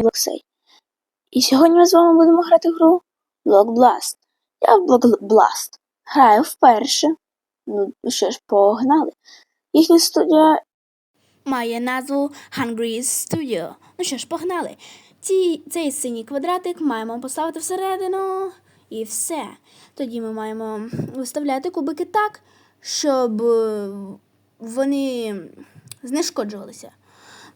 Блоксей. І сьогодні ми з вами будемо грати в гру Block Blast. Я в Block Blast граю вперше. Ну що ж, погнали. Їхня студія має назву Hungry Studio. Ну що ж, погнали. Ці, цей синій квадратик маємо поставити всередину і все. Тоді ми маємо виставляти кубики так, щоб е, вони знешкоджувалися,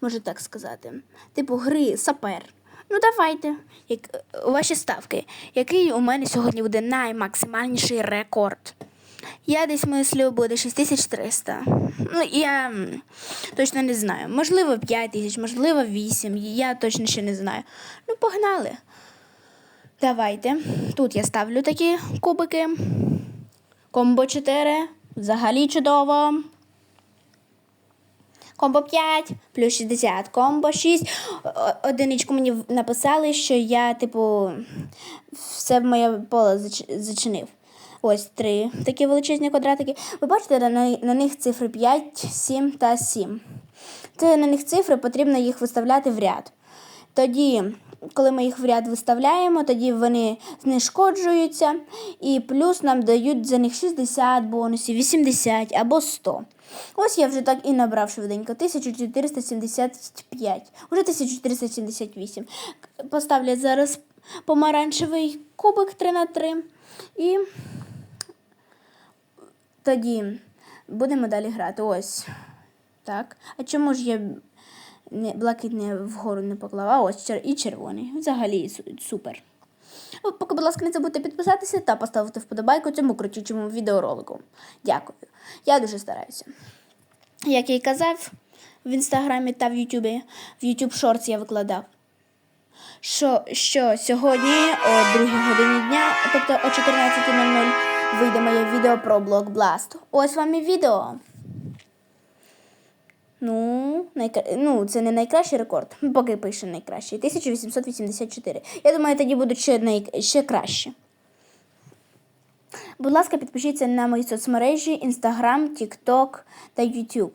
можу так сказати. Типу гри сапер. Ну, давайте. Як, ваші ставки. Який у мене сьогодні буде наймаксимальніший рекорд? Я десь мислю, буде 6300. Ну, я точно не знаю. Можливо, 5 тисяч, можливо, 8. Я точно ще не знаю. Ну, погнали. Давайте. Тут я ставлю такі кубики. Комбо 4. Взагалі чудово. Комбо 5, плюс 60, комбо 6. Одиничку мені написали, що я, типу, все моє поле зачинив. Ось три такі величезні квадратики. Ви бачите, на, на них цифри 5, 7 та 7. Це на них цифри, потрібно їх виставляти в ряд. Тоді, коли ми їх в ряд виставляємо, тоді вони знешкоджуються, і плюс нам дають за них 60 бонусів, 80 або 100. Ось я вже так і набрав швиденько. 1475. Уже 1478. Поставлю зараз помаранчевий кубик 3 на 3 І тоді будемо далі грати. Ось. Так. А чому ж я блакитний вгору не поклав? А ось і червоний. Взагалі супер. Ви Поки, будь ласка, не забудьте підписатися та поставити вподобайку цьому крутючому відеоролику. Дякую. Я дуже стараюся. Як я й казав, в інстаграмі та в Ютубі, в Ютуб Шортс я викладав. Що, що сьогодні о 2 годині дня, тобто о 14.00, вийде моє відео про блок Blast. Ось вам і відео. Найкра... ну, це не найкращий рекорд, поки пише найкращий. 1884. Я думаю, тоді будуть ще, най... ще краще. Будь ласка, підпишіться на мої соцмережі Instagram, TikTok та YouTube.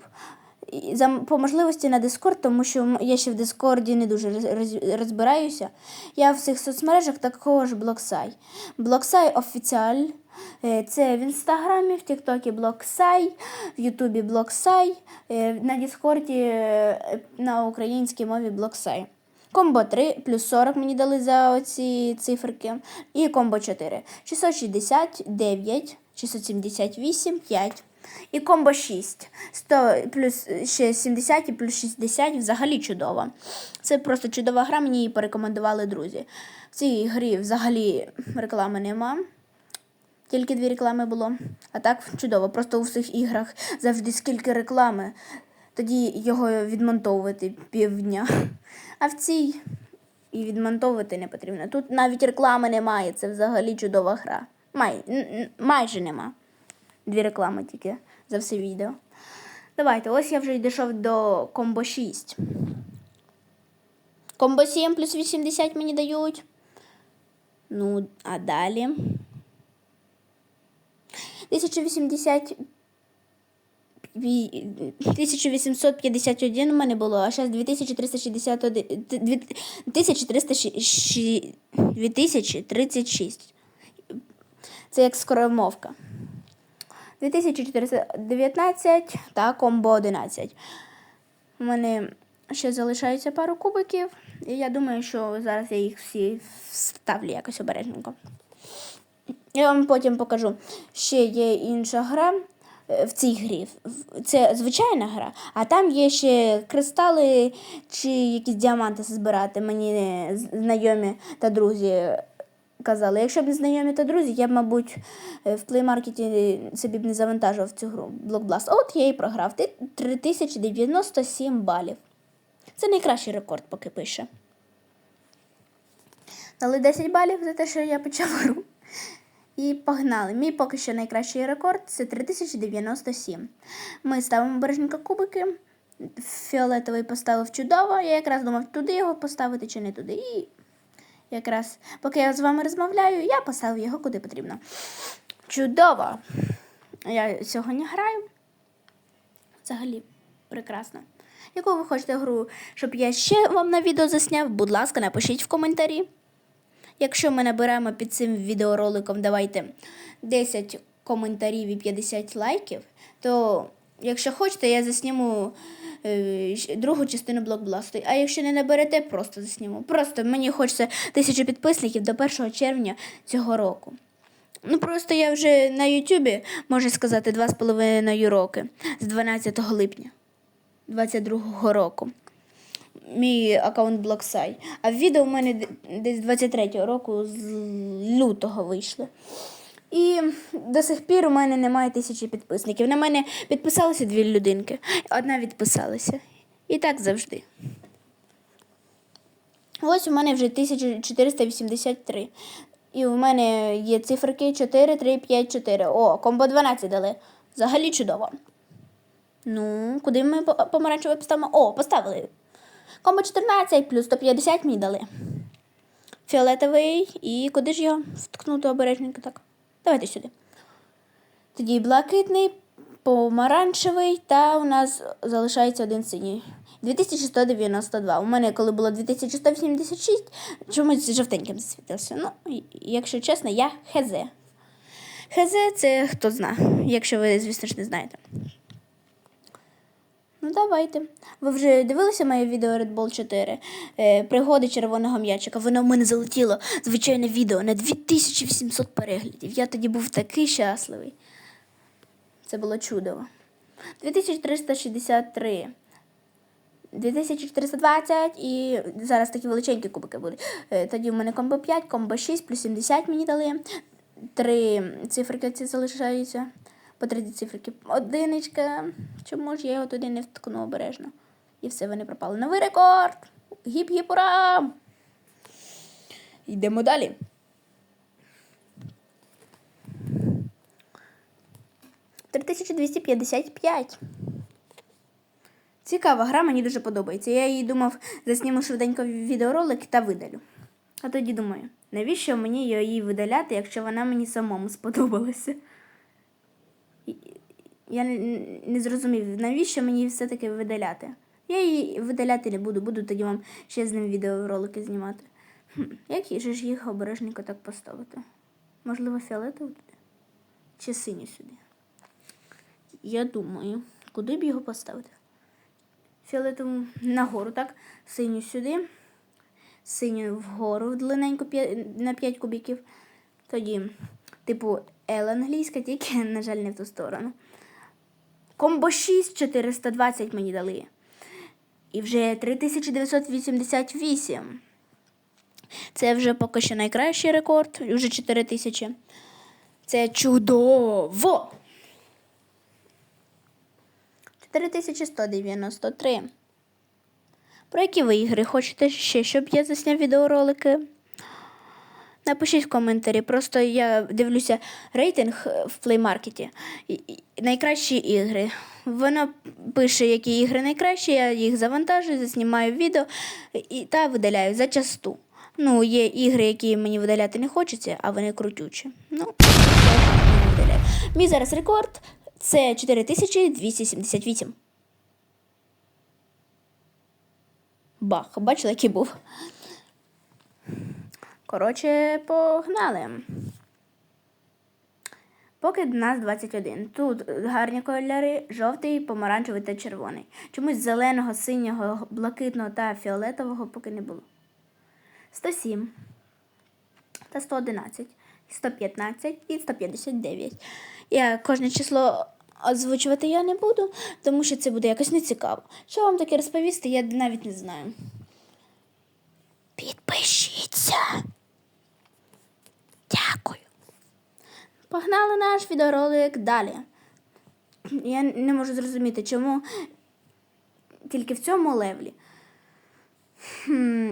За, по можливості на Discord, тому що я ще в Discord не дуже роз- роз- розбираюся. Я в цих соцмережах також Блоксай. Блоксай офіціаль. Е, Це в інстаграмі, в Тіктокі Блоксай, в Ютубі Блоксай, е, на Діскорді е, на українській мові Блоксай. Комбо 3 плюс 40 мені дали за оці циферки. І комбо 4. 669, 678, 5. І комбо 6. 100 плюс 70 і плюс 60 взагалі чудово. Це просто чудова гра, мені її порекомендували друзі. В цій грі взагалі реклами нема. Тільки дві реклами було. А так чудово. Просто у всіх іграх завжди скільки реклами. Тоді його відмонтовувати півдня. А в цій і відмонтовувати не потрібно. Тут навіть реклами немає. Це взагалі чудова гра. Май, майже нема. Дві реклами тільки за все відео. Давайте, ось я вже дійшов до комбо 6. Комбо 7 плюс 80 мені дають. Ну, а далі. 1080 1851 у мене було, а зараз 2361, т- дві- 2306 2036. Це як скоромовка. 2419 та комбо 11. У мене ще залишається пару кубиків, і я думаю, що зараз я їх всі вставлю якось обережненько. Я вам потім покажу. Ще є інша гра е, в цій грі. Це звичайна гра, а там є ще кристали чи якісь діаманти збирати. Мені е, знайомі та друзі казали. Якщо б не знайомі та друзі, я б, мабуть, е, в плеймаркеті собі б не завантажував цю гру. А от я і програв. Ти- 3097 балів. Це найкращий рекорд, поки пише. Дали 10 балів за те, що я почав гру. І погнали. Мій поки що найкращий рекорд це 3097. Ми ставимо бережненько кубики. Фіолетовий поставив чудово. Я якраз думав, туди його поставити чи не туди. І якраз, поки я з вами розмовляю, я поставив його куди потрібно. Чудово! Я сьогодні граю. Взагалі прекрасно. Яку ви хочете гру, щоб я ще вам на відео засняв, будь ласка, напишіть в коментарі. Якщо ми наберемо під цим відеороликом, давайте 10 коментарів і 50 лайків, то якщо хочете, я засніму е, другу частину блокбласту. А якщо не наберете, просто засніму. Просто мені хочеться тисячу підписників до 1 червня цього року. Ну просто я вже на Ютубі, можна сказати, два з половиною роки з 12 липня 22 року. Мій аккаунт Блоксай. А відео у мене десь 23-го року з лютого вийшли. І до сих пір у мене немає тисячі підписників. На мене підписалися дві людинки, одна відписалася. І так завжди. Ось у мене вже 1483. І у мене є циферки 4, 3, 5, 4. О, комбо 12 дали. Взагалі чудово. Ну, куди ми по- помаранчеве поставимо? О, поставили. Комбо 14 плюс 150 мені дали. Фіолетовий. І куди ж його вткнути обережненько так? Давайте сюди. Тоді блакитний, помаранчевий, та у нас залишається один синій. 2192. У мене, коли було 2186, чомусь жовтеньким засвітився. Ну, якщо чесно, я хз. Хз це хто зна, якщо ви, звісно ж, не знаєте. Ну, давайте. Ви вже дивилися моє відео Red Bull 4? Е, пригоди червоного м'ячика. Воно в мене залетіло звичайне відео на 2800 переглядів. Я тоді був такий щасливий. Це було чудово. 2363. 2420 і зараз такі величенькі кубики будуть. Е, Тоді в мене комбо 5, комбо 6, плюс 70 мені дали. Три циферки ці залишаються. По три циферки. Одиничка. Чому ж я його туди не вткну обережно? І все, вони пропали. Новий рекорд! Гіп-гіп, ура! Йдемо далі. Три тисячі двісті п'ятдесят п'ять. Цікава гра, мені дуже подобається. Я її думав, засніму швиденько відеоролик та видалю. А тоді думаю, навіщо мені її видаляти, якщо вона мені самому сподобалася? Я не, не зрозумів, навіщо мені все-таки видаляти. Я її видаляти не буду, буду тоді вам ще з ним відеоролики знімати. Хм, як же ж їх обережненько так поставити? Можливо, фіолетову туди? Чи синю сюди? Я думаю, куди б його поставити? Фіолетову нагору, так? Синю сюди, синю вгору длинненько на 5 кубіків. Тоді, типу, L англійська, тільки, на жаль, не в ту сторону. Комбо 6 420 мені дали. І вже 3988. Це вже поки що найкращий рекорд, вже 4000. Це чудово! 4193. Про які ви ігри хочете ще, щоб я засняв відеоролики? Напишіть в коментарі. Просто я дивлюся рейтинг е, в. І- і- Найкращі ігри. Вона пише, які ігри найкращі, я їх завантажую, заснімаю відео і, та видаляю зачасту. Ну, є ігри, які мені видаляти не хочеться, а вони крутючі. Ну, я видаляю. Мій зараз рекорд це 4278. Бах, бачили, який був. Коротше, погнали. Поки нас 21. Тут гарні кольори, жовтий, помаранчевий та червоний. Чомусь зеленого, синього, блакитного та фіолетового поки не було. 107 та 111, 115 і 159. Я кожне число озвучувати я не буду, тому що це буде якось нецікаво. Що вам таке розповісти, я навіть не знаю. Підпишіться. Дякую. Погнали наш відеоролик далі. Я не можу зрозуміти, чому тільки в цьому левлі. Хм,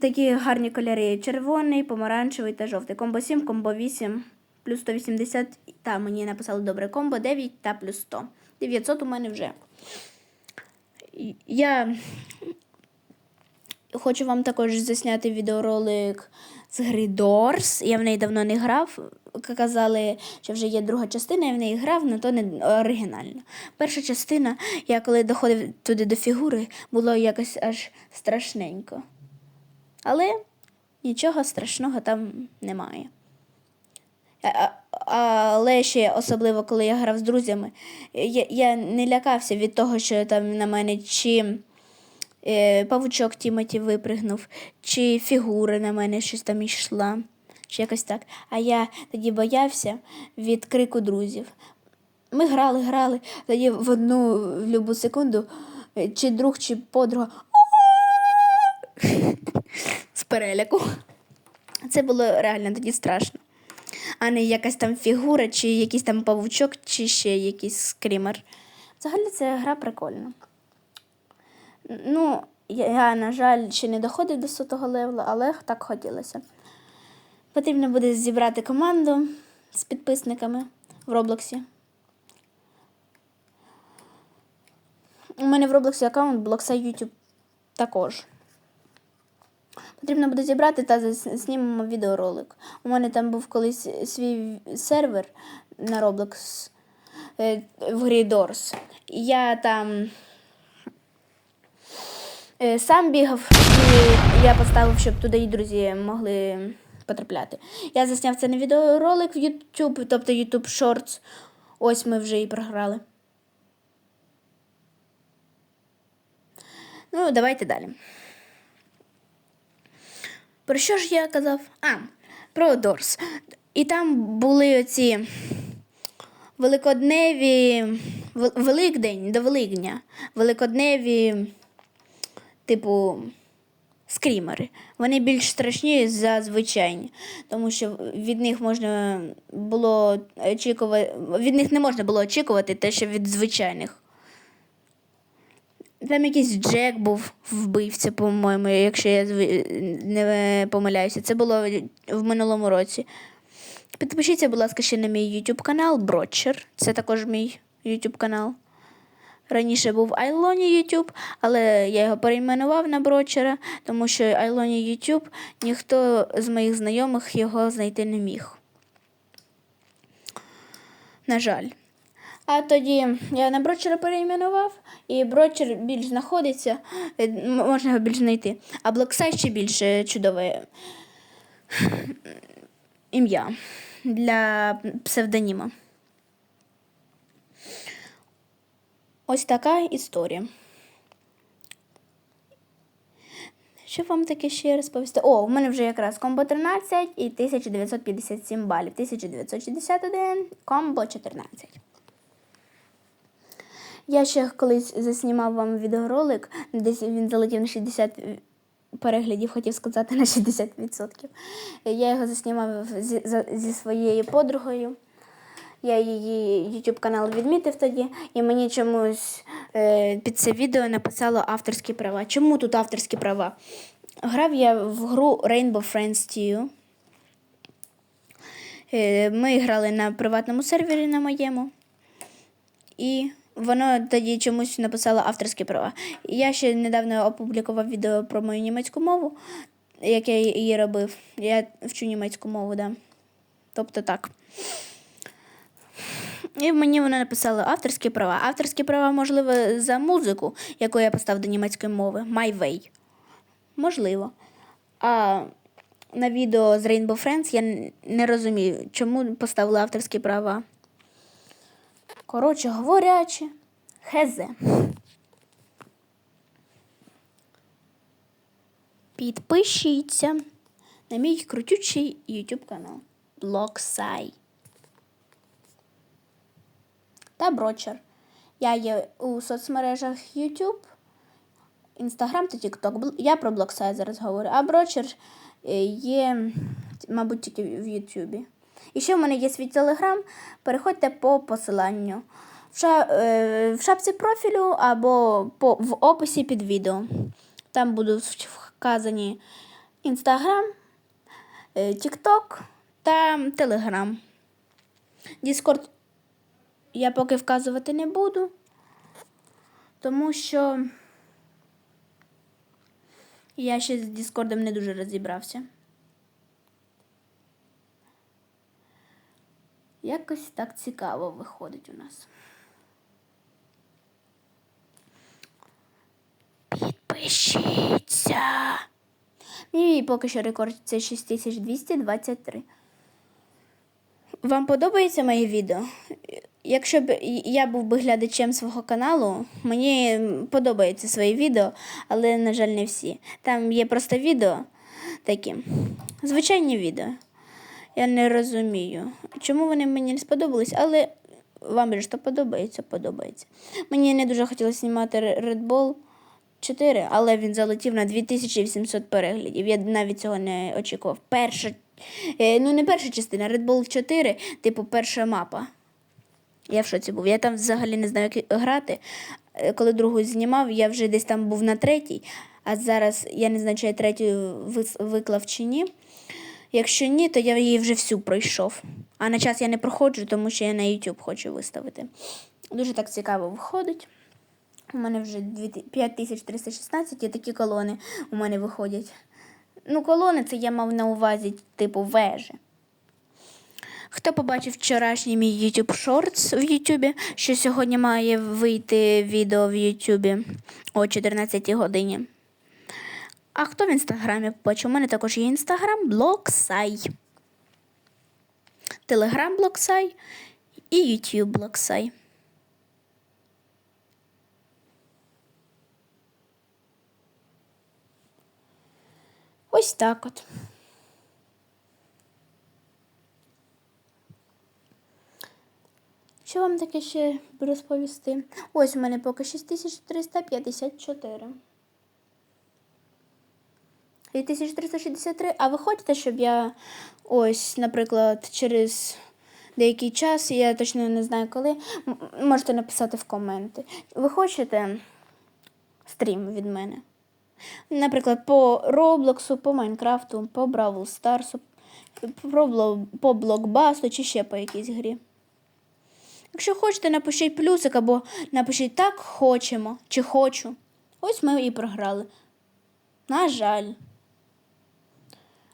такі гарні кольори: червоний, помаранчевий та жовтий. Комбо 7, комбо 8, плюс 180. Та мені написали добре комбо 9 та плюс 100. 900 у мене вже. Я хочу вам також засняти відеоролик з гри Doors. Я в неї давно не грав. Казали, що вже є друга частина, я в неї грав, але то не оригінально. Перша частина, я коли доходив туди до фігури, було якось аж страшненько. Але нічого страшного там немає. Але ще особливо, коли я грав з друзями, я, я не лякався від того, що там на мене чи е, павучок Тімоті випригнув, чи фігура на мене щось там йшла, чи якось так. А я тоді боявся від крику друзів. Ми грали, грали, тоді в одну в любу секунду, е, чи друг, чи подруга з переляку. Це було реально тоді страшно. А не якась там фігура, чи якийсь там павучок, чи ще якийсь скрімер. Взагалі ця гра прикольна. Ну, я, на жаль, ще не доходив до сотого левела, але так хотілося. Потрібно буде зібрати команду з підписниками в Роблоксі. У мене в Роблоксі аккаунт Блокса YouTube також. Потрібно буде зібрати та знімемо відеоролик. У мене там був колись свій сервер на Roblox е, в грі Doors. Я там сам бігав, і я поставив, щоб туди і друзі могли потрапляти. Я засняв це на відеоролик в YouTube, тобто YouTube Shorts. Ось ми вже і програли. Ну, давайте далі. Про що ж я казав? А, про Дорс. І там були оці великодневі. Великдень до Великдня. Великодневі, типу, скрімери. Вони більш страшні за звичайні, тому що від них можна було очікувати. Від них не можна було очікувати те, що від звичайних. Там якийсь Джек був вбивця, по-моєму, якщо я не помиляюся. Це було в минулому році. Підпишіться, будь ласка, ще на мій YouTube канал Брочер. Це також мій YouTube канал. Раніше був Айлоні YouTube, але я його перейменував на Брочера, тому що Айлоні YouTube ніхто з моїх знайомих його знайти не міг. На жаль. А тоді я на брочера перейменував, і брочер більш знаходиться, можна його більш знайти. А Блоксай ще більше чудове ім'я для псевдоніма. Ось така історія. Що вам таке ще розповісти? О, у мене вже якраз комбо 13 і 1957 балів. 1961, комбо 14. Я ще колись заснімав вам відеоролик, десь він залетів на 60 переглядів, хотів сказати на 60%. Я його заснімав зі, зі своєю подругою. Я її YouTube канал відмітив тоді, і мені чомусь е, під це відео написало авторські права. Чому тут авторські права? Грав я в гру Rainbow Friends 2. Е, Ми грали на приватному сервері на моєму. І воно тоді чомусь написало авторські права. Я ще недавно опублікував відео про мою німецьку мову, як я її робив. Я вчу німецьку мову, да. Тобто так. І мені воно написало авторські права. Авторські права, можливо, за музику, яку я поставив до німецької мови. My Way. Можливо. А на відео з Rainbow Friends я не розумію, чому поставили авторські права. Коротше говорячи, хезе. Підпишіться на мій крутючий YouTube канал Блоксай та Брочер. Я є у соцмережах YouTube, Instagram та TikTok. Я про Блоксай зараз говорю, а Брочер е, є, мабуть, тільки в YouTube. І ще в мене є свій телеграм. Переходьте по посиланню в, е, шапці профілю або в описі під відео. Там будуть вказані Instagram, е, TikTok та Telegram. Discord я поки вказувати не буду, тому що Я ще з Діскордом не дуже розібрався. Якось так цікаво виходить у нас. Підпишіться. Мій поки що рекорд це 6223. Вам подобається моє відео? Якщо б я був би глядачем свого каналу, мені подобається свої відео, але, на жаль, не всі. Там є просто відео такі. Звичайні відео. Я не розумію, чому вони мені не сподобались, але вам же то подобається, подобається. Мені не дуже хотілося знімати Red Bull 4, але він залетів на 2800 переглядів. Я навіть цього не очікував. Перша, ну не перша частина, Red Bull 4, типу перша мапа. Я в шоці був. Я там взагалі не знаю, як грати. Е, Коли другу знімав, я вже десь там був на третій, а зараз я не знаю, чи я третю виклав чи ні. Якщо ні, то я її вже всю пройшов. А на час я не проходжу, тому що я на YouTube хочу виставити. Дуже так цікаво виходить. У мене вже 2000 5316 і такі колони у мене виходять. Ну, колони це я мав на увазі, типу, вежі. Хто побачив вчорашній мій YouTube Shorts в YouTube, що сьогодні має вийти відео в YouTube о 14 годині. А хто в інстаграмі побачив? У мене також є інстаграм Блоксай. Телеграм Блоксай і YouTube Блоксай. Ось так от. Що вам таке ще розповісти? Ось у мене поки 6354. І 1363. А ви хочете, щоб я ось, наприклад, через деякий час, я точно не знаю коли, можете написати в коменти. Ви хочете стрім від мене? Наприклад, по Роблоксу, по Майнкрафту, по Бравл Старсу, по, Бло- Блокбасту чи ще по якійсь грі. Якщо хочете, напишіть плюсик або напишіть так хочемо чи хочу. Ось ми і програли. На жаль.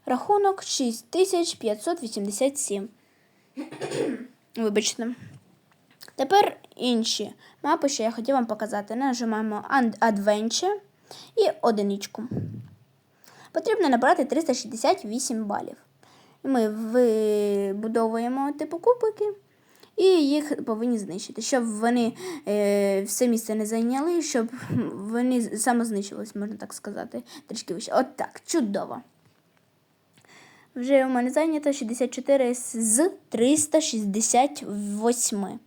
Рахунок 6587. Вибачте. Тепер інші мапи, що я хотів вам показати. Нажимаємо Adventure і одиничку. Потрібно набрати 368 балів. Ми вибудовуємо типу кубики і їх повинні знищити, щоб вони е, все місце не зайняли, щоб вони самознищились, можна так сказати, трішки вище. От так, чудово. Вже у мене зайнято 64 з 368.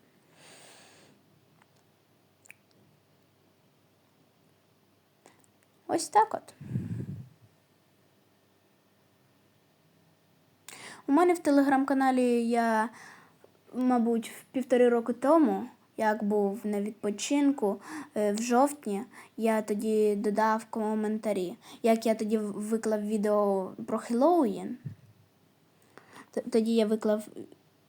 Ось так от. У мене в телеграм-каналі я, мабуть, півтори роки тому, як був на відпочинку е, в жовтні, я тоді додав коментарі. Як я тоді виклав відео про Хеллоуін, тоді я виклав.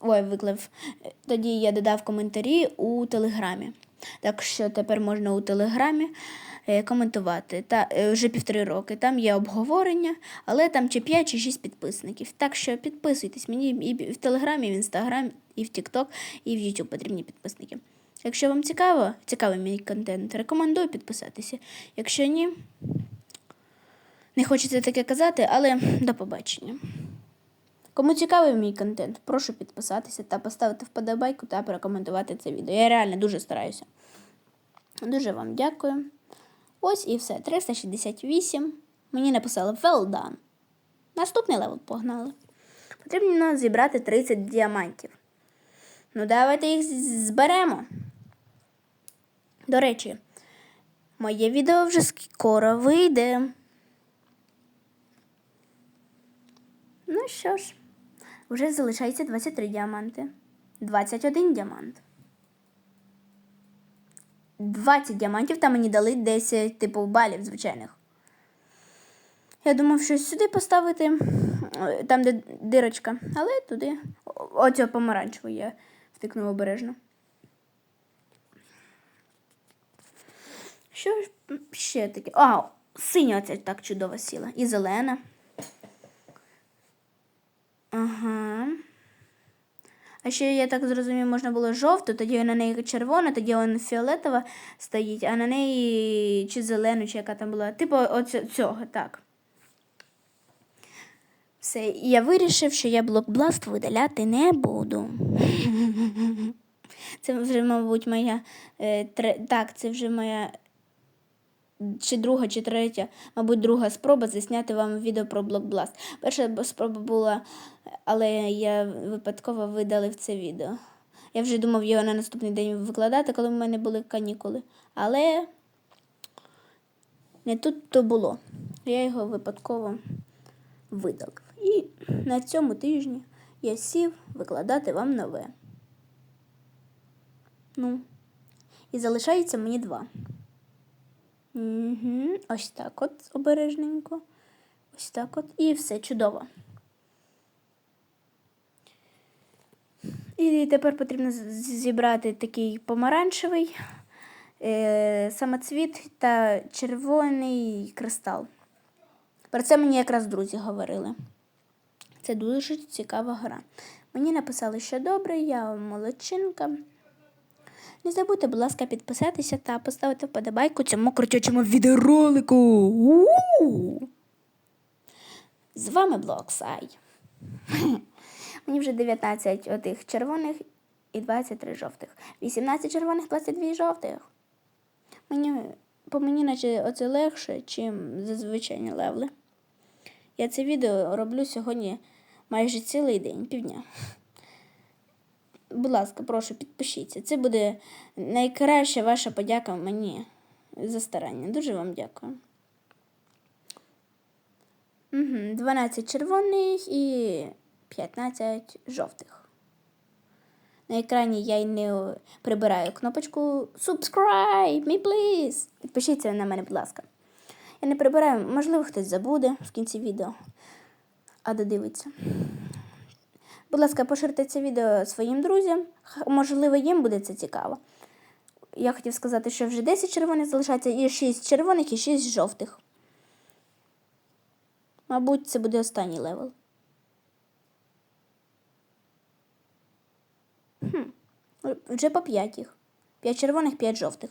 Ой, виклав. е, Тоді я додав коментарі у Телеграмі. Так що тепер можна у Телеграмі е, коментувати. Та е, вже півтори роки. Там є обговорення, але там чи 5, чи 6 підписників. Так що підписуйтесь мені і в Телеграмі, і в Інстаграмі, і в Тікток, і в Ютуб потрібні підписники. Якщо вам цікаво, цікавий мій контент, рекомендую підписатися. Якщо ні, не хочеться таке казати, але до побачення. Кому цікавий мій контент, прошу підписатися та поставити вподобайку та порекомендувати це відео. Я реально дуже стараюся. Дуже вам дякую. Ось і все. 368. Мені написали well done. Наступний левел погнали. Потрібно зібрати 30 діамантів. Ну, давайте їх зберемо. До речі, моє відео вже скоро вийде. Ну що ж, вже залишається 23 діаманти. 21 діамант. 20 діамантів та мені дали 10 типу балів звичайних. Я думав, щось сюди поставити, там, де дирочка, але туди. Оцю помаранчеву я втикнув обережно. Що ж ще таке? А, синя оця так чудово сіла. І зелена. Ага. А ще, я так зрозумів, можна було жовту, тоді на неї червона, тоді вона фіолетова стоїть, а на неї чи зелену, чи яка там була. Типу оцю- цього, так. Все, і я вирішив, що я блокбласт видаляти не буду. Це вже, мабуть, моя. Е. Так, це вже моя чи друга, чи третя, мабуть, друга спроба засняти вам відео про блокбласт. Перша спроба була, але я випадково видалив це відео. Я вже думав його на наступний день викладати, коли в мене були канікули. Але не тут то було. Я його випадково видалив. І на цьому тижні я сів викладати вам нове. Ну, і залишається мені два. Угу. Ось так от обережненько. Ось так от. І все чудово. І тепер потрібно зібрати такий помаранчевий е, самоцвіт та червоний кристал. Про це мені якраз друзі говорили. Це дуже цікава гра. Мені написали, що добре, я молодчинка. Не забудьте, будь ласка, підписатися та поставити вподобайку цьому крутючому відеоролику. У-у-у! З вами Блоксай. Мені вже 19 отих червоних і 23 жовтих. 18 червоних, 22 жовтих. Мені, по мені наче оце легше, чим зазвичайні левли. Я це відео роблю сьогодні майже цілий день, півдня. Будь ласка, прошу, підпишіться. Це буде найкраща ваша подяка мені за старання. Дуже вам дякую. Угу, 12 червоних і 15 жовтих. На екрані я й не прибираю кнопочку Subscribe me, please. Підпишіться на мене, будь ласка. Я не прибираю, можливо, хтось забуде в кінці відео, а додивиться. Будь ласка, поширте це відео своїм друзям. Можливо, їм буде це цікаво. Я хотів сказати, що вже 10 червоних залишається, і 6 червоних, і 6 жовтих. Мабуть, це буде останній левел. Хм. Вже по 5 їх. 5 червоних, 5 жовтих.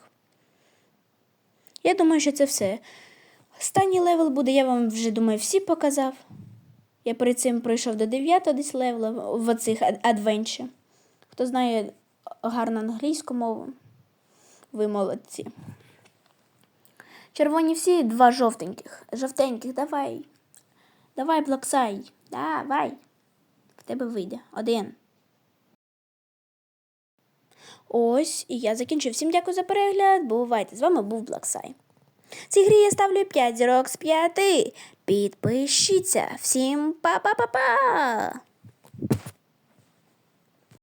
Я думаю, що це все. Останній левел буде, я вам вже думаю, всі показав. Я перед цим пройшов до 9 десь левела в оцих адвенчі. Хто знає гарно англійську мову, ви молодці. Червоні всі, два жовтеньких. Жовтеньких, давай. Давай, Блоксай. Давай. В тебе вийде. Один. Ось, і я закінчив. Всім дякую за перегляд. Бувайте. З вами був Блоксай. Цій грі я ставлю 5 зірок з 5. Підпишіться всім па-па-па-па!